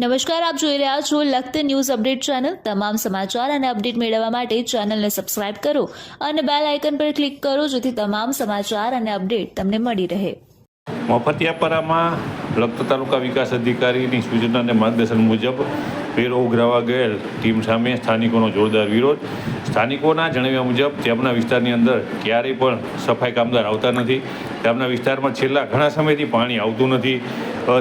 નમસ્કાર, આપ જોઈ રહ્યા છો લખત ન્યૂઝ અપડેટ ચેનલ. તમામ સમાચાર અને અપડેટ મેળવવા માટે ચેનલને સબસ્ક્રાઇબ કરો અને બેલ આઇકન પર ક્લિક કરો જેથી તમામ સમાચાર અને અપડેટ તમને મળી રહે. મફતિયાપરામાં લખત તાલુકા વિકાસ અધિકારીની સૂચના અને માર્ગદર્શન મુજબ વેરો ઉઘરાવા ગયેલ ટીમ સામે સ્થાનિકોનો જોરદાર વિરોધ. સ્થાનિકોના જણાવ્યા મુજબ તેમના વિસ્તારની અંદર ક્યારેય પણ સફાઈ કામદાર આવતા નથી. તેમના વિસ્તારમાં છેલ્લા ઘણા સમયથી પાણી આવતું નથી.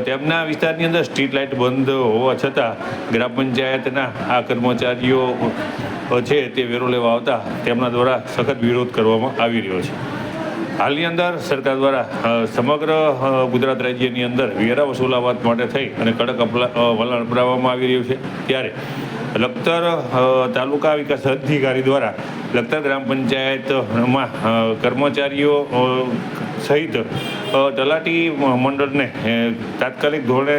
તેમના વિસ્તારની અંદર સ્ટ્રીટ લાઇટ બંધ હોવા છતાં ગ્રામ પંચાયતના આ કર્મચારીઓ છે તે વેરો લેવા આવતા તેમના દ્વારા સખત વિરોધ કરવામાં આવી રહ્યો છે. હાલની અંદર સરકાર દ્વારા સમગ્ર ગુજરાત રાજ્યની અંદર વેરા વસૂલાવાત માટે થઈ અને કડક વલણ અપનાવવામાં આવી રહ્યું છે. ત્યારે લખતર તાલુકા વિકાસ અધિકારી દ્વારા લખતર ગ્રામ પંચાયતમાં કર્મચારીઓ સહિત તલાટી મંડળને તાત્કાલિક ધોરણે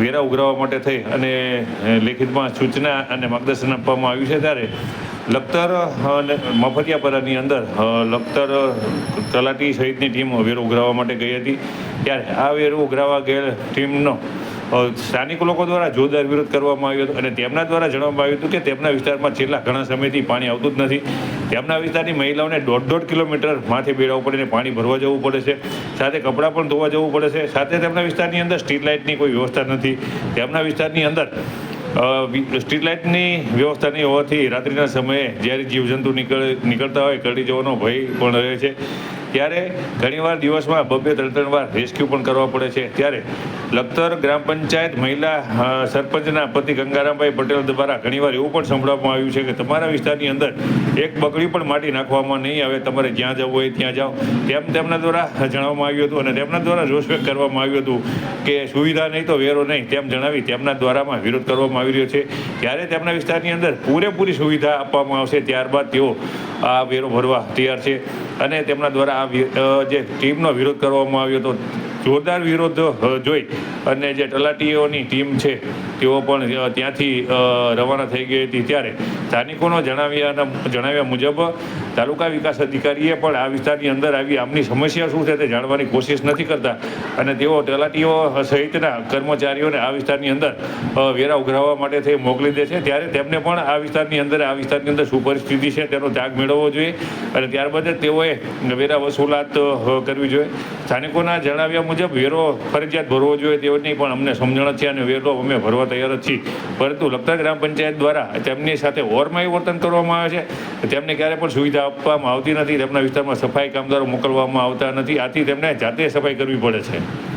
વેરા ઉઘરાવવા માટે થઈ અને લેખિતમાં સૂચના અને માર્ગદર્શન આપવામાં આવ્યું છે ત્યારે લખતર મફતિયાપરાની અંદર લખતર તલાટી સહિતની ટીમ વેરો ઉઘરાવવા માટે ગઈ હતી. ત્યારે આ વેરો ઉઘરાવવા ગયેલ ટીમનો સ્થાનિક લોકો દ્વારા જોરદાર વિરોધ કરવામાં આવ્યો હતો અને તેમના દ્વારા જણાવવામાં આવ્યું હતું કે તેમના વિસ્તારમાં છેલ્લા ઘણા સમયથી પાણી આવતું જ નથી. તેમના વિસ્તારની મહિલાઓને દોઢ દોઢ કિલોમીટર માથે બેડાવું પડે ને પાણી ભરવા જવું પડે છે. સાથે કપડાં પણ ધોવા જવું પડે છે. સાથે તેમના વિસ્તારની અંદર સ્ટ્રીટ લાઇટની કોઈ વ્યવસ્થા નથી. તેમના વિસ્તારની અંદર સ્ટ્રીટ લાઇટની વ્યવસ્થા નહીં હોવાથી રાત્રિના સમયે જ્યારે જીવજંતુ નીકળે, નીકળતા હોય, કરડી જવાનો ભય પણ રહે છે. ત્યારે ઘણીવાર દિવસમાં બબ્બે ત્રણ ત્રણ વાર રેસ્ક્યુ પણ કરવા પડે છે. ત્યારે લખતર ગ્રામ પંચાયત મહિલા સરપંચના પતિ ગંગારામભાઈ પટેલ દ્વારા ઘણીવાર એવું પણ સંભળાવવામાં આવ્યું છે કે તમારા વિસ્તારની અંદર એક બકડી પણ માટી નાખવામાં નહીં આવે. તમારે જ્યાં જવું હોય ત્યાં જાઓ. તેમ તેમના દ્વારા જણાવવામાં આવ્યું હતું અને તેમના દ્વારા રોષ વ્યક્ત કરવામાં આવ્યું હતું કે સુવિધા નહીં તો વેરો નહીં તેમ જણાવી તેમના દ્વારામાં વિરોધ કરવામાં આવી રહ્યો છે. ત્યારે તેમના વિસ્તારની અંદર પૂરેપૂરી સુવિધા આપવામાં આવશે. ત્યારબાદ તેઓ આ વેરો ભરવા તૈયાર છે. અને તેમના દ્વારા આ જે ટીમનો વિરોધ કરવામાં આવ્યો હતો જોરદાર વિરોધ જોઈ. અને જે તલાટીઓની ટીમ છે, તેઓ પણ ત્યાંથી રવાના થઈ ગઈ હતી ત્યારે. સ્થાનિકોનો જણાવ્યા જણાવ્યા મુજબ, તાલુકા વિકાસ અધિકારીએ પણ આ વિસ્તારની અંદર આવી આમની સમસ્યા શું છે તે જાણવાની કોશિશ નથી કરતા. અને તેઓ તલાટીઓ સહિતના કર્મચારીઓને આ વિસ્તારની અંદર વેરા ઉઘરાવવા માટે થઈ મોકલી દે છે. ત્યારે તેમને પણ આ વિસ્તારની અંદર, આ વિસ્તારની અંદર શું પરિસ્થિતિ છે તેનો ત્યાગ મેળવવો જોઈએ. અને ત્યારબાદ તેઓએ વેરા વસૂલાત કરવી જોઈએ. સ્થાનિકોના જણાવ્યા મુજબ વેરો ફરજિયાત ભરવો જોઈએ તેઓની પણ અમને સમજણ છે અને વેરો અમે ભરવા તૈયાર જ છીએ. પરંતુ લખતર ગ્રામ પંચાયત દ્વારા તેમની સાથે ઓરમાયું વર્તન કરવામાં આવે છે. તેમને ક્યારે પણ સુવિધા આપવામાં આવતી નથી. તેમના વિસ્તારમાં સફાઈ કામદારો મોકલવામાં આવતા નથી. આથી તેમને જાતે સફાઈ કરવી પડે છે.